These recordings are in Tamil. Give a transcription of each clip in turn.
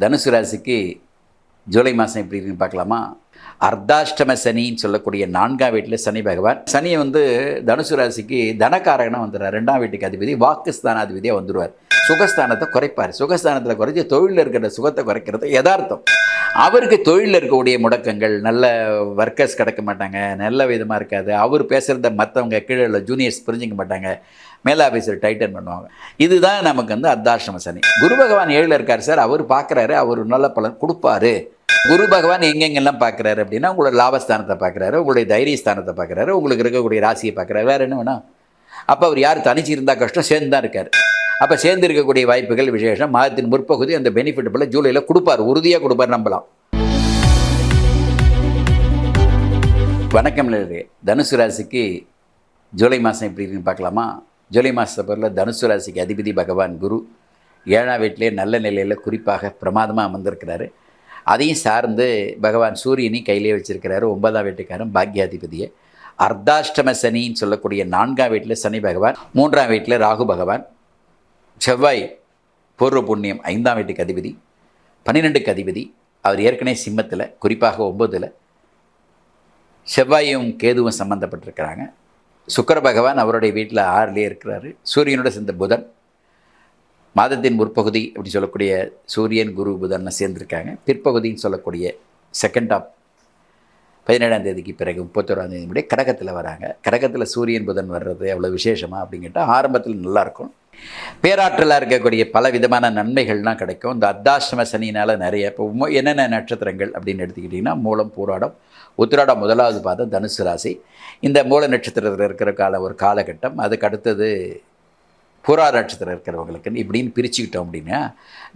தனுசு ராசிக்கு ஜூலை மாதம் எப்படி இருக்குன்னு பார்க்கலாமா? அர்த்தாஷ்டம சனின்னு சொல்லக்கூடிய நான்காம் வீட்டில் சனி பகவான். சனியை வந்து தனுசு ராசிக்கு தனக்காரகனாக வந்துடுறார். ரெண்டாம் வீட்டுக்கு அதிபதி வாக்குஸ்தானாதிபதியாக வந்துடுவார். சுகஸ்தானத்தை குறைப்பார். சுகஸ்தானத்தில் குறைச்சி தொழிலில் இருக்கிற சுகத்தை குறைக்கிறது யதார்த்தம். அவருக்கு தொழிலில் இருக்கக்கூடிய முடக்கங்கள் நல்ல ஒர்க்கர்ஸ் கிடைக்க மாட்டாங்க நல்ல விதமாக இருக்காது. அவர் பேசுகிறத மற்றவங்க கீழே உள்ள ஜூனியர்ஸ் புரிஞ்சிக்க மாட்டாங்க. மேல் ஆஃபீஸர் டைட்டன் பண்ணுவாங்க. இதுதான் நமக்கு வந்து அர்த்தாஷ்டம சனி. குரு பகவான் ஏழில் இருக்கார் சார். அவர் பார்க்குறாரு அவர் நல்ல பலன் கொடுப்பாரு. குரு பகவான் எங்கெங்கெல்லாம் பார்க்குறாரு அப்படின்னா உங்களோட லாபஸ்தானத்தை பார்க்குறாரு உங்களுடைய தைரியஸ்தானத்தை பார்க்குறாரு உங்களுக்கு இருக்கக்கூடிய ராசியை பார்க்குறாரு வேறு என்ன வேணும் அப்போ அவர் யார்? தனிச்சு இருந்தால் கஷ்டம் சேர்ந்து தான் இருக்கார். அப்போ சேர்ந்து இருக்கக்கூடிய வாய்ப்புகள் விசேஷம். மாதத்தின் முற்பகுதி அந்த பெனிஃபிட் போல் ஜூலையில் கொடுப்பார். உறுதியாக கொடுப்பார் நம்பலாம். வணக்கம் நேயர்களே. தனுசு ராசிக்கு ஜூலை மாதம் எப்படி இருக்குன்னு பார்க்கலாமா? ஜூலை மாதத்தை பொருள் தனுசு ராசிக்கு அதிபதி பகவான் குரு ஏழாம் வீட்டிலே நல்ல நிலையில் குறிப்பாக பிரமாதமாக அமர்ந்திருக்கிறாரு. அதையும் சார்ந்து பகவான் சூரியனையும் கையிலே வச்சிருக்கிறாரு. ஒன்பதாம் வீட்டுக்காரன் பாக்யாதிபதியை. அர்த்தாஷ்டம சனின்னு சொல்லக்கூடிய நான்காம் வீட்டில் சனி பகவான் மூன்றாம் வீட்டில் ராகு பகவான். செவ்வாய் பூர்வ புண்ணியம் ஐந்தாம் வீட்டுக்கு அதிபதி பன்னிரெண்டுக்கு அதிபதி அவர் ஏற்கனவே சிம்மத்தில் குறிப்பாக ஒம்பதில் செவ்வாயும் கேதுவும் சம்மந்தப்பட்டிருக்கிறாங்க சுக்கர பகவான் அவருடைய வீட்டில் ஆறுலேயே இருக்கிறாரு. சூரியனோட சேர்ந்த புதன் மாதத்தின் முற்பகுதி அப்படி சொல்லக்கூடிய சூரியன் குரு புதன் சேர்ந்துருக்காங்க. பிற்பகுதின்னு சொல்லக்கூடிய செகண்ட் ஆஃப் பதினேழாம் தேதிக்கு பிறகு முப்பத்தோராம் தேதி முடிய கடகத்தில் வராங்க. கடகத்தில் சூரியன் புதன் வர்றது அவ்வளோ விசேஷமா அப்படின்னு கேட்டால் ஆரம்பத்தில் நல்லாயிருக்கும் பேராற்றலாக இருக்கக்கூடிய பல விதமான நன்மைகள்லாம் கிடைக்கும். இந்த அர்த்தாசிரம சனினால் நிறைய இப்போ என்னென்ன நட்சத்திரங்கள் அப்படின்னு எடுத்துக்கிட்டிங்கன்னா மூலம் பூராடம் உத்திராடம் முதலாவது பாதம் தனுசு ராசி. இந்த மூல நட்சத்திரத்தில் இருக்கிற கால ஒரு காலகட்டம். அதுக்கு அடுத்தது புறா நட்சத்திரம் இருக்கிறவங்களுக்கு இப்படின்னு பிரிச்சுக்கிட்டோம் அப்படின்னா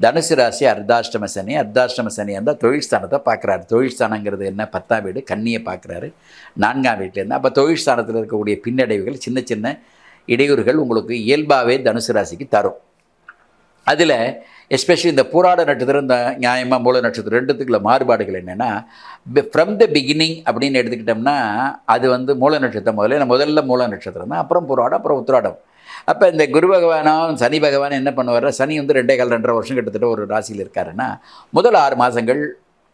தனுசு ராசி அர்த்தாஷ்டம சனி. அர்த்தாஷ்டம சனி இருந்தால் தொழில்ஸ்தானத்தை பார்க்குறாரு. தொழில்ஸ்தானங்கிறது என்ன? பத்தாம் வீடு கண்ணியை பார்க்குறாரு. நான்காம் வீட்டிலேருந்து அப்போ தொழில்ஸ்தானத்தில் இருக்கக்கூடிய பின்னடைவுகள் சின்ன சின்ன இடையூறுகள் உங்களுக்கு இயல்பாகவே தனுசு ராசிக்கு தரும். அதில் எஸ்பெஷலி இந்த பூராட நட்சத்திரம் இந்த நியாயமாக மூல நட்சத்திரம் ரெண்டுத்துக்குள்ள மாறுபாடுகள் என்னென்னா ஃப்ரம் த பிகினிங் அப்படின்னு எடுத்துக்கிட்டோம்னா அது வந்து மூல நட்சத்திரம் முதல்ல முதல்ல மூல நட்சத்திரம் தான் அப்புறம் பூராடம் அப்புறம் உத்திராடம். அப்போ இந்த குரு பகவானும் சனி பகவான் என்ன பண்ணுவார் சனி வந்து ரெண்டே கால் ரெண்டரை வருஷம் கிட்டத்தட்ட ஒரு ராசியில் இருக்காருன்னா முதல் ஆறு மாதங்கள்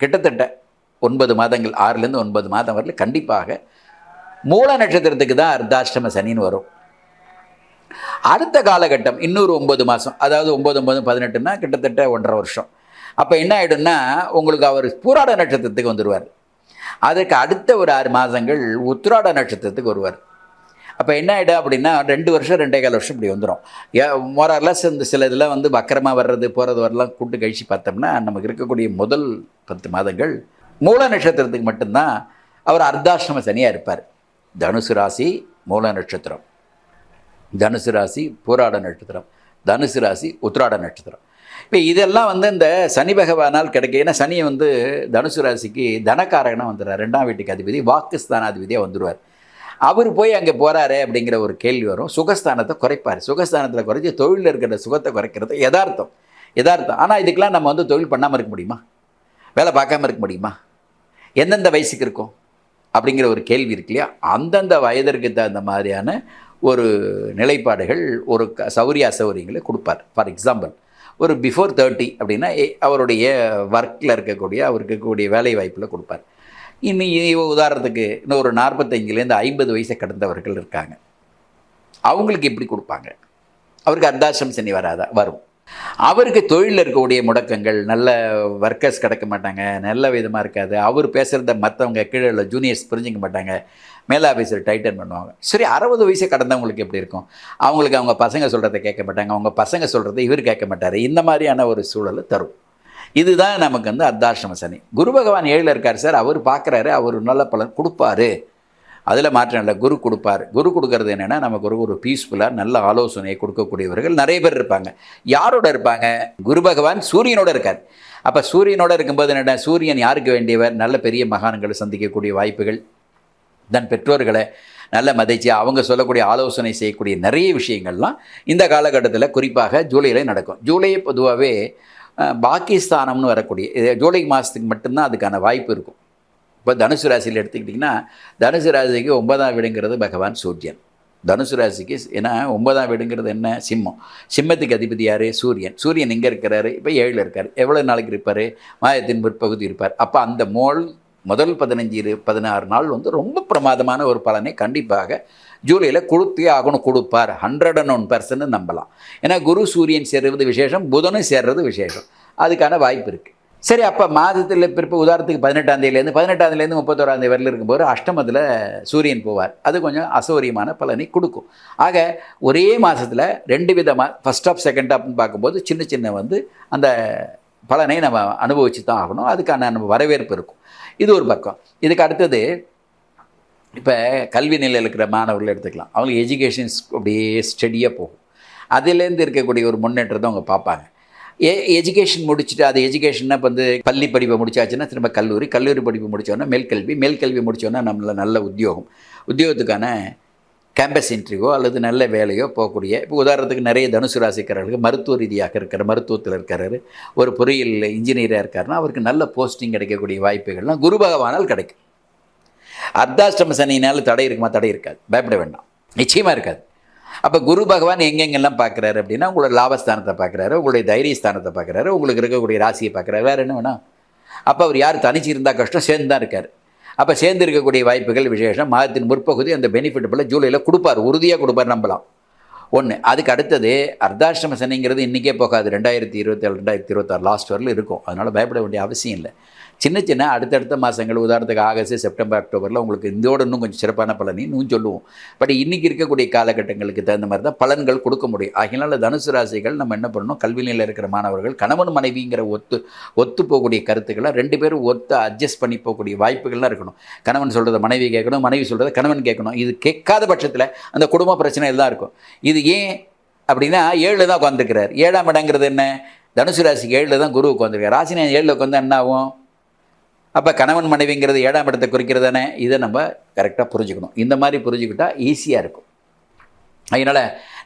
கிட்டத்தட்ட ஒன்பது மாதங்கள் ஆறுலேருந்து ஒன்பது மாதம் வரல கண்டிப்பாக மூல நட்சத்திரத்துக்கு தான் அர்த்தாஷ்டம சனின்னு வரும். அடுத்த காலகட்டம் இன்னொரு ஒம்பது மாதம் அதாவது ஒம்பது ஒம்பது பதினெட்டுனா கிட்டத்தட்ட ஒன்றரை வருஷம். அப்போ என்ன ஆகிடும்னா உங்களுக்கு அவர் பூராட நட்சத்திரத்துக்கு வந்துடுவார் அதுக்கு அடுத்த ஒரு ஆறு மாதங்கள் உத்திராட நட்சத்திரத்துக்கு வருவார். அப்போ என்ன ஆகிடும் அப்படின்னா ரெண்டு வருஷம் ரெண்டே கால் வருஷம் இப்படி வந்துடும் மோரர்லஸ் இந்த சில இதெல்லாம் வந்து வக்கரமாக வர்றது போகிறது வரலாம் கூட்டு கழிச்சு பார்த்தோம்னா நமக்கு இருக்கக்கூடிய முதல் பத்து மாதங்கள் மூல நட்சத்திரத்துக்கு மட்டும்தான். அவர் அர்த்தாசிரம சனியாக இருப்பார். தனுசு ராசி மூல நட்சத்திரம். தனுசு ராசி பூராட நட்சத்திரம். தனுசு ராசி உத்ராட நட்சத்திரம். இப்போ இதெல்லாம் வந்து இந்த சனி பகவானால் கிடைக்க ஏன்னா சனி வந்து தனுசு ராசிக்கு தனக்காரகனாக வந்துடுறார். ரெண்டாம் வீட்டுக்கு அதிபதி வாக்குஸ்தானாதிபதியாக வந்துடுவார். அவர் போய் அங்கே போகிறாரு அப்படிங்கிற ஒரு கேள்வி வரும். சுகஸ்தானத்தை குறைப்பார். சுகஸ்தானத்தில் குறைச்சி தொழிலில் இருக்கிற சுகத்தை குறைக்கிறது யதார்த்தம். யதார்த்தம். ஆனால் இதுக்கெல்லாம் நம்ம வந்து தொழில் பண்ணாமல் இருக்க முடியுமா? வேலை பார்க்காம இருக்க முடியுமா? எந்தெந்த வயசுக்கு இருக்கும்? அப்படிங்கிற ஒரு கேள்வி இருக்கு இல்லையா? அந்தந்த வயதிற்கு தகுந்த மாதிரியான ஒரு நிலைப்பாடுகள் ஒரு க சௌரிய அசௌரியங்களை கொடுப்பார். ஃபார் எக்ஸாம்பிள் ஒரு பிஃபோர் தேர்ட்டி அப்படின்னா அவருடைய ஒர்க்கில் இருக்கக்கூடிய அவருக்கு இருக்கக்கூடிய வேலை வாய்ப்பில் கொடுப்பார். இன்னும் உதாரணத்துக்கு இன்னும் ஒரு நாற்பத்தஞ்சிலேருந்து ஐம்பது வயசை கடந்தவர்கள் இருக்காங்க. அவங்களுக்கு எப்படி கொடுப்பாங்க? அவருக்கு அர்த்தாசிரம் சனி வராதா வரும். அவருக்கு தொழிலில் இருக்கக்கூடிய முடக்கங்கள் நல்ல ஒர்க்கர்ஸ் கிடைக்க மாட்டாங்க நல்ல விதமாக இருக்காது. அவர் பேசுகிறத மற்றவங்க கீழே உள்ள ஜூனியர்ஸ் புரிஞ்சிக்க மாட்டாங்க. மேல் ஆஃபீஸர் டைட்டன் பண்ணுவாங்க. சரி அறுபது வயசு கடந்தவங்களுக்கு எப்படி இருக்கும்? அவங்களுக்கு அவங்க பசங்க சொல்கிறத கேட்க மாட்டாங்க. அவங்க பசங்க சொல்கிறத இவர் கேட்க மாட்டார். இந்த மாதிரியான ஒரு சூழலை தரும். இதுதான் நமக்கு வந்து அர்த்தாஷ்டம சனி. குரு பகவான் ஏழில் இருக்கார் சார். அவர் பார்க்குறாரு. அவர் நல்ல பலன் கொடுப்பாரு. அதில் மாற்றம் இல்லை. குரு கொடுப்பார். குரு கொடுக்கறது என்னென்னா நமக்கு ஒரு ஒரு பீஸ்ஃபுல்லாக நல்ல ஆலோசனையை கொடுக்கக்கூடியவர்கள் நிறைய பேர் இருப்பாங்க. யாரோட இருப்பாங்க? குரு பகவான் சூரியனோட இருக்கார். அப்போ சூரியனோட இருக்கும்போது என்ன? சூரியன் யாருக்கு வேண்டியவர்? நல்ல பெரிய மகான்களை சந்திக்கக்கூடிய வாய்ப்புகள். தன் பெற்றோர்களை நல்ல மதிச்சு அவங்க சொல்லக்கூடிய ஆலோசனை செய்யக்கூடிய நிறைய விஷயங்கள்லாம் இந்த காலகட்டத்தில் குறிப்பாக ஜூலையில் நடக்கும். ஜூலை பொதுவாகவே பாகிஸ்தானம்னு வரக்கூடிய ஜூலை மாதத்துக்கு மட்டும்தான் அதுக்கான வாய்ப்பு இருக்கும். இப்போ தனுசு ராசியில் எடுத்துக்கிட்டிங்கன்னா தனுசு ராசிக்கு ஒன்பதாம் வீடுங்கிறது பகவான் சூரியன். தனுசு ராசிக்கு ஏன்னா ஒன்பதாம் வீடுங்கிறது என்ன? சிம்மம். சிம்மத்துக்கு அதிபதி யார்? சூரியன். சூரியன் எங்கே இருக்கிறாரு? இப்போ ஏழில் இருக்கார். எவ்வளோ நாளைக்கு இருப்பார்? மாயத்தின் பிற்பகுதி இருப்பார். அப்போ அந்த மோல் முதல் பதினஞ்சு இரு பதினாறு நாள் வந்து ரொம்ப பிரமாதமான ஒரு பலனை கண்டிப்பாக ஜூலையில் கொடுத்தே ஆகணும் கொடுப்பார். ஹண்ட்ரட் அண்ட் ஒன் பர்சன்ட் நம்பலாம். ஏன்னா குரு சூரியன் சேர்றது விசேஷம் புதனும் சேர்றது விசேஷம். அதுக்கான வாய்ப்பு இருக்குது சரி அப்போ மாதத்தில் பிற்பு உதாரணத்துக்கு பதினெட்டாம் தேதியிலேருந்து பதினெட்டாம் தேதியிலேருந்து முப்பத்தோராம் தேதி வரையில் இருக்கும்போது அஷ்டமத்தில் சூரியன் போவார். அது கொஞ்சம் அசௌரியமான பலனை கொடுக்கும். ஆக ஒரே மாதத்தில் ரெண்டு விதமாக ஃபஸ்ட் ஆஃப் செகண்ட் ஆஃப்னு பார்க்கும்போது சின்ன சின்ன வந்து அந்த பலனை நம்ம அனுபவிச்சு தான் ஆகணும். அதுக்கான நம்ம வரவேற்பு இருக்கும். இது ஒரு பக்கம். இதுக்கு அடுத்தது இப்போ கல்வி நிலையில் இருக்கிற மாணவர்கள் எடுத்துக்கலாம். அவங்களுக்கு எஜுகேஷன்ஸ் அப்படியே ஸ்டடியாக போகும். அதுலேருந்து இருக்கக்கூடிய ஒரு முன்னேற்றத்தை அவங்க பார்ப்பாங்க. ஏ எஜுகேஷன் முடிச்சுட்டு அது எஜுகேஷன்னா இப்போ வந்து பள்ளி படிப்பை முடிச்சாச்சுன்னா திரும்ப கல்லூரி கல்லூரி படிப்பு முடித்தோன்னா மேல்கல்வி மேல்கல்வி முடித்தோன்னா நம்மள நல்ல உத்தியோகம். உத்தியோகத்துக்கான கேம்பஸ் இன்டர்வியூவோ அல்லது நல்ல வேலையோ போகக்கூடிய இப்போ உதாரணத்துக்கு நிறைய தனுசு ராசிக்காரர்களுக்கு மருத்துவ ரீதியாக இருக்கிற மருத்துவத்தில் இருக்கிறாரு ஒரு பொறியியல் இன்ஜினியராக இருக்காருன்னா அவருக்கு நல்ல போஸ்டிங் கிடைக்கக்கூடிய வாய்ப்புகள்லாம் குரு பகவானால் கிடைக்கும். அர்த்தாஷ்டம சனியினால் தடை இருக்குமா? தடை இருக்காது. பயப்பட வேண்டாம். நிச்சயமாக இருக்காது. அப்போ குரு பகவான் எங்கெங்கெல்லாம் பார்க்குறாரு அப்படின்னா உங்களோட லாபஸ்தானத்தை பார்க்குறாரு உங்களுடைய தைரிய ஸ்தானத்தை பார்க்குறாரு உங்களுக்கு இருக்கக்கூடிய ராசியை பார்க்குறாரு வேறு என்ன வேணும்? அப்போ அவர் யார் தனிச்சு இருந்தால் கஷ்டம் சேர்ந்து தான் இருக்கார். அப்போ சேர்ந்து இருக்கக்கூடிய வாய்ப்புகள் விசேஷம். மாதத்தின் முற்பகுதி அந்த பெனிஃபிட் போல் ஜூலையில் கொடுப்பார் உறுதியாக கொடுப்பார் நம்பலாம். ஒன்று அதுக்கு அடுத்தது அர்த்தாஷ்டம சனிங்கிறது இன்றைக்கே போகாது. ரெண்டாயிரத்தி இருபத்தேழு ரெண்டாயிரத்தி இருபத்தாறு லாஸ்ட் வரலும் இருக்கும். அதனால் பயப்பட வேண்டிய அவசியம் இல்லை. சின்ன சின்ன அடுத்தடுத்த மாதங்கள் உதாரணத்துக்கு ஆகஸ்ட் செப்டம்பர் அக்டோபரில் உங்களுக்கு இதோட இன்னும் கொஞ்சம் சிறப்பான பலனை இன்னும் சொல்லுவோம். பட் இன்றைக்கி இருக்கக்கூடிய காலகட்டங்களுக்கு தகுந்த மாதிரி தான் பலன்கள் கொடுக்க முடியும். ஆகினால தனுசு ராசிகள் நம்ம என்ன பண்ணணும்? கல்வி நிலையில் இருக்கிற மாணவர்கள் கணவன் மனைவிங்கிற ஒத்து ஒத்து போகக்கூடிய கருத்துக்களை ரெண்டு பேரும் ஒத்து அட்ஜஸ்ட் பண்ணி போகக்கூடிய வாய்ப்புகள்லாம் இருக்கணும். கணவன் சொல்கிறத மனைவி கேட்கணும் மனைவி சொல்கிறத கணவன் கேட்கணும். இது கேட்காத பட்சத்தில் அந்த குடும்ப பிரச்சனை தான் இருக்கும். இது ஏன் அப்படின்னா ஏழில் தான் உட்காந்துருக்கிறார் ஏழாம் இடங்கிறது என்ன? தனுசு ராசிக்கு ஏழில் தான் குரு உட்காந்துருக்கார் ராசினா ஏழில் உட்காந்து என்ன ஆகும்? அப்போ கணவன் மனைவிங்கிறது ஏழாம் இடத்தை குறிக்கிறதானே இதை நம்ம கரெக்டாக புரிஞ்சுக்கணும். இந்த மாதிரி புரிஞ்சுக்கிட்டா ஈஸியாக இருக்கும். அதனால்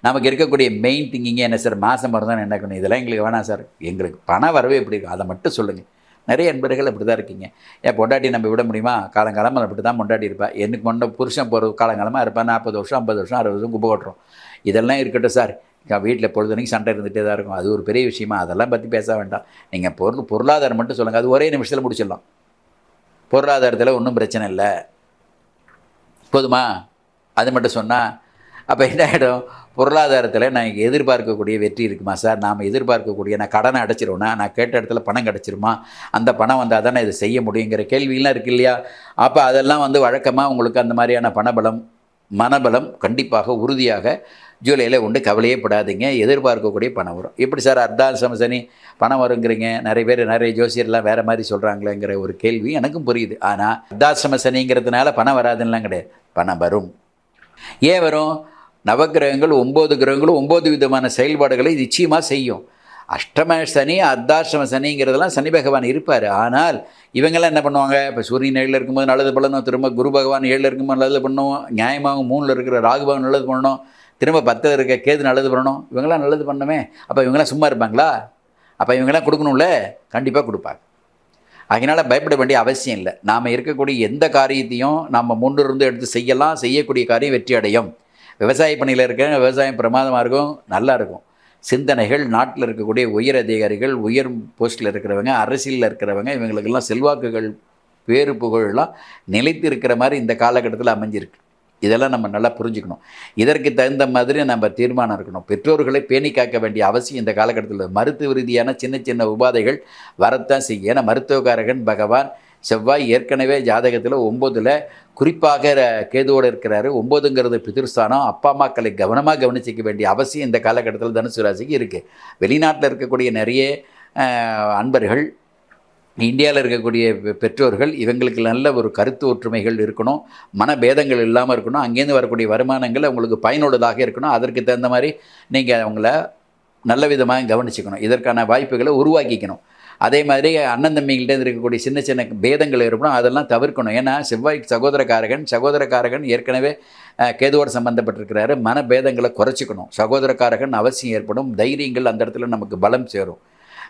நமக்கு இருக்கக்கூடிய மெயின் திங்கிங்கே என்ன சார் மாதம் தான் என்ன பண்ணணும் இதெல்லாம் எங்களுக்கு வேணாம் சார் எங்களுக்கு பணம் வரவே இப்படி இருக்கும்? அதை மட்டும் சொல்லுங்கள் நிறைய நண்பர்கள் அப்படி தான் இருக்கீங்க. ஏன் பொண்டாட்டி நம்ம விட முடியுமா? காலங்காலமாக அப்படி தான் பொண்டாட்டி இருப்பா. எனக்கு முன்ன புருஷன் போகிற காலங்காலமாக இருப்பேன் நாற்பது வருஷம் ஐம்பது வருஷம் அறுபது வருஷம் குப்பை கொட்டுறோம். இதெல்லாம் இருக்கட்டும் சார் வீட்டில் பொழுதுனைக்கு சண்டை இருந்துகிட்டே தான் இருக்கும். அது ஒரு பெரிய விஷயமா? அதெல்லாம் பற்றி பேச வேண்டாம். நீங்கள் பொருள் பொருளாதாரம் மட்டும் சொல்லுங்கள் அது ஒரே நிமிஷத்தில் முடிச்சிடலாம். பொருளாதாரத்தில் ஒன்றும் பிரச்சனை இல்லை. போதுமா? அது மட்டும் சொன்னால் அப்போ என்ன ஆகிடும் பொருளாதாரத்தில் நான் எதிர்பார்க்கக்கூடிய வெற்றி இருக்குமா சார்? நாம் எதிர்பார்க்கக்கூடிய நான் கடனை அடைச்சிருவேனா நான் கேட்ட இடத்துல பணம் கிடச்சிருமா? அந்த பணம் வந்தால் தானே இதை செய்ய முடியுங்கிற கேள்வியெலாம் இருக்கு இல்லையா? அப்போ அதெல்லாம் வந்து வழக்கமாக உங்களுக்கு அந்த மாதிரியான பணபலம் மனபலம் கண்டிப்பாக உறுதியாக ஜூலையில் உண்டு கவலையே படாதீங்க எதிர்பார்க்கக்கூடிய பணம் வரும். இப்படி சார் அர்த்தாசம சனி பணம் வருங்கிறீங்க? நிறைய பேர் நிறைய ஜோசியர்லாம் வேறு மாதிரி சொல்கிறாங்களேங்கிற ஒரு கேள்வி எனக்கும் புரியுது. ஆனால் அர்த்தாசிரம சனிங்கிறதுனால பணம் வராதுன்னெலாம் கிடையாது. பணம் வரும். ஏன் வரும்? நவகிரகங்கள் ஒம்பது கிரகங்களும் ஒம்பது விதமான செயல்பாடுகளை நிச்சயமாக செய்யும். அஷ்டம சனி அர்த்தாஷ்டம சனிங்கிறதெல்லாம் சனி பகவான் இருப்பார். ஆனால் இவங்கெல்லாம் என்ன பண்ணுவாங்க? இப்போ சூரியன் ஏழில் இருக்கும்போது நல்லது பண்ணணும் திரும்ப குரு பகவான் ஏழில் இருக்கும்போது நல்லது பண்ணணும் நியாயமாகவும் மூணில் இருக்கிற ராகுபவன் நல்லது பண்ணணும் திரும்ப பத்தில் இருக்க கேது நல்லது பண்ணணும். இவங்களாம் நல்லது பண்ணமே அப்போ இவங்களாம் சும்மா இருப்பாங்களா? அப்போ இவங்கெல்லாம் கொடுக்கணும்ல? கண்டிப்பாக கொடுப்பாங்க. அதனால் பயப்பட வேண்டிய அவசியம் இல்லை. நாம் இருக்கக்கூடிய எந்த காரியத்தையும் நாம் முன்னிருந்து எடுத்து செய்யலாம். செய்யக்கூடிய காரியம் வெற்றி அடையும். விவசாய பணியில் இருக்க விவசாயம் பிரமாதமாக இருக்கும் நல்லா இருக்கும். சிந்தனைகள் நாட்டில் இருக்கக்கூடிய உயர் அதிகாரிகள் உயர் போஸ்ட்டில் இருக்கிறவங்க அரசியலில் இருக்கிறவங்க இவங்களுக்கெல்லாம் செல்வாக்குகள் பேரு புகழெல்லாம் நிலைத்து இருக்கிற மாதிரி இந்த காலகட்டத்தில் அமைஞ்சிருக்கு. இதெல்லாம் நம்ம நல்லா புரிஞ்சுக்கணும். இதற்கு தகுந்த மாதிரி நம்ம தீர்மானம் இருக்கணும். பெற்றோர்களை பேணி காக்க வேண்டிய அவசியம் இந்த காலகட்டத்தில் மருத்துவ ரீதியான சின்ன சின்ன உபாதைகள் வரத்தான் செய்யும். ஏன்னா மருத்துவகாரகன் பகவான் செவ்வாய் ஏற்கனவே ஜாதகத்தில் ஒம்போதில் குறிப்பாக கேதுவோடு இருக்கிறாரு. ஒம்போதுங்கிறது பிதிர்ஸ்தானம். அப்பா அம்மாக்களை கவனமாக கவனிச்சிக்க வேண்டிய அவசியம் இந்த காலகட்டத்தில் தனுசு ராசிக்கு இருக்குது வெளிநாட்டில் இருக்கக்கூடிய நிறைய அன்பர்கள் இந்தியாவில் இருக்கக்கூடிய பெற்றோர்கள் இவங்களுக்கு நல்ல ஒரு கருத்து ஒற்றுமைகள் இருக்கணும் மனபேதங்கள் இல்லாமல் இருக்கணும் அங்கேருந்து வரக்கூடிய வருமானங்கள் அவங்களுக்கு பயனுள்ளதாக இருக்கணும். அதற்கு தகுந்த மாதிரி நீங்கள் அவங்கள நல்ல விதமாக கவனிச்சுக்கணும். இதற்கான வாய்ப்புகளை உருவாக்கிக்கணும். அதே மாதிரி அண்ணன் தம்பிங்கள்ட்ட இருக்கக்கூடிய சின்ன சின்ன பேதங்கள் இருக்கணும் அதெல்லாம் தவிர்க்கணும். ஏன்னா செவ்வாய் சகோதரக்காரகன் சகோதரக்காரகன் ஏற்கனவே கேதுவோடு சம்மந்தப்பட்டிருக்கிறாரு மனபேதங்களை குறைச்சிக்கணும். சகோதரக்காரகன் அவசியம் ஏற்படும். தைரியங்கள் அந்த இடத்துல நமக்கு பலம் சேரும்.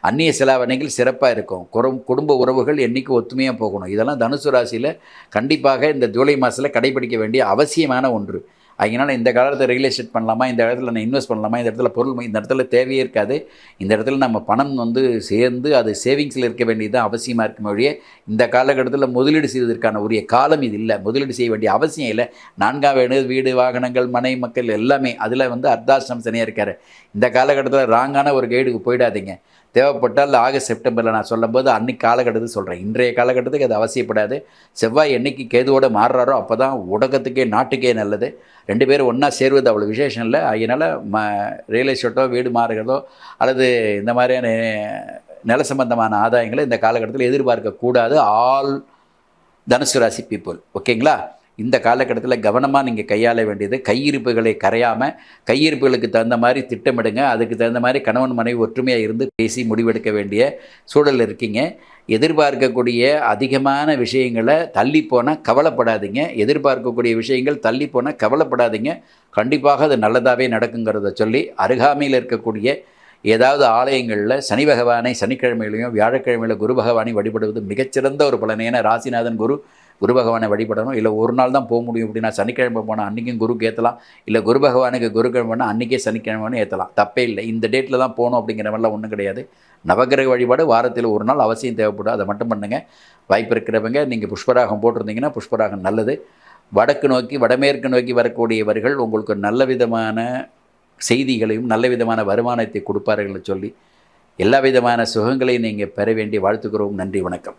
அந்நிய செலாவணைகள் சிறப்பாக இருக்கும். குறும் குடும்ப உறவுகள் என்றைக்கு ஒத்துமையாக போகணும்? இதெல்லாம் தனுசு ராசியில் கண்டிப்பாக இந்த ஜூலை மாதத்தில் கடைபிடிக்க வேண்டிய அவசியமான ஒன்று. அதனால் இந்த காலத்தில் ரியல் எஸ்டேட் பண்ணலாமா? இந்த இடத்துல நான் இன்வெஸ்ட் பண்ணலாமா? இந்த இடத்துல பொருள் இந்த இடத்துல தேவையே இருக்காது. இந்த இடத்துல நம்ம பணம் வந்து சேர்ந்து அது சேவிங்ஸில் இருக்க வேண்டியது அவசியமாக இருக்கும் வழியே இந்த காலகட்டத்தில் முதலீடு செய்வதற்கான உரிய காலம் இது இல்லை. முதலீடு செய்ய வேண்டிய அவசியம் இல்லை. நான்காம் வீடு வீடு வாகனங்கள் மனை மக்கள் எல்லாமே அதில் வந்து அர்த்தாசிரம் சனியாக இருக்கார். இந்த காலகட்டத்தில் ராங்கான ஒரு கைடுக்கு போயிடாதீங்க. தேவைப்பட்டால் ஆகஸ்ட் செப்டம்பரில் நான் சொல்லும்போது அன்னைக்கு காலகட்டத்துக்கு சொல்கிறேன் இன்றைய காலகட்டத்துக்கு அது அவசியப்படாது. செவ்வாய் என்னைக்கு கேதுவோட மாறுறாரோ அப்போ தான் உலகத்துக்கே நாட்டுக்கே நல்லது. ரெண்டு பேரும் ஒன்றா சேருவது அவ்வளோ விசேஷம் இல்லை. அதனால் ம ரியல் எஸ்டேட்டோ வீடு மாறுகிறதோ அல்லது இந்த மாதிரியான நில சம்பந்தமான ஆதாயங்களை இந்த காலகட்டத்தில் எதிர்பார்க்கக்கூடாது. ஆல் தனுசு ராசி பீப்புள் ஓகேங்களா இந்த காலகட்டத்தில் கவனமாக நீங்கள் கையாள வேண்டியது கையிருப்புகளை கரையாமல் கையிருப்புகளுக்கு தகுந்த மாதிரி திட்டமிடுங்க அதுக்கு தகுந்த மாதிரி கணவன் மனைவி ஒற்றுமையாக இருந்து பேசி முடிவெடுக்க வேண்டிய சூழல் இருக்கீங்க. எதிர்பார்க்கக்கூடிய அதிகமான விஷயங்களை தள்ளி போனால் கவலைப்படாதீங்க. எதிர்பார்க்கக்கூடிய விஷயங்கள் தள்ளி போனால் கவலைப்படாதீங்க. கண்டிப்பாக அது நல்லதாகவே நடக்குங்கிறத சொல்லி அருகாமையில் இருக்கக்கூடிய ஏதாவது ஆலயங்களில் சனி பகவானை சனிக்கிழமையிலையும் வியாழக்கிழமையில குரு பகவானை வழிபடுவது மிகச்சிறந்த ஒரு பலன் ஏன்னா ராசிநாதன் குரு குரு பகவானை வழிபடணும். இல்லை ஒரு நாள் தான் போக முடியும் அப்படின்னா சனிக்கிழமை போனால் அன்றைக்கும் குருக்கு ஏற்றலாம் இல்லை குரு பகவானுக்கு குருக்கிழமை போனால் அன்றைக்கே சனிக்கிழமைன்னு ஏற்றலாம் தப்பே இல்லை. இந்த டேட்டில் தான் போகணும் அப்படிங்கிற மாதிரிலாம் ஒன்றும் கிடையாது. நவகிரக வழிபாடு வாரத்தில் ஒரு நாள் அவசியம் தேவைப்படும். அதை மட்டும் பண்ணுங்கள் வாய்ப்பு இருக்கிறவங்க நீங்கள் புஷ்பராகம் போட்டிருந்தீங்கன்னா புஷ்பராகம் நல்லது. வடக்கு நோக்கி வடமேற்கு நோக்கி வரக்கூடியவர்கள் உங்களுக்கு நல்ல விதமான செய்திகளையும் நல்ல விதமான வருமானத்தை கொடுப்பார்கள் சொல்லி எல்லா விதமான சுகங்களையும் நீங்கள் பெற வேண்டி வாழ்த்துக்கிறோம். நன்றி வணக்கம்.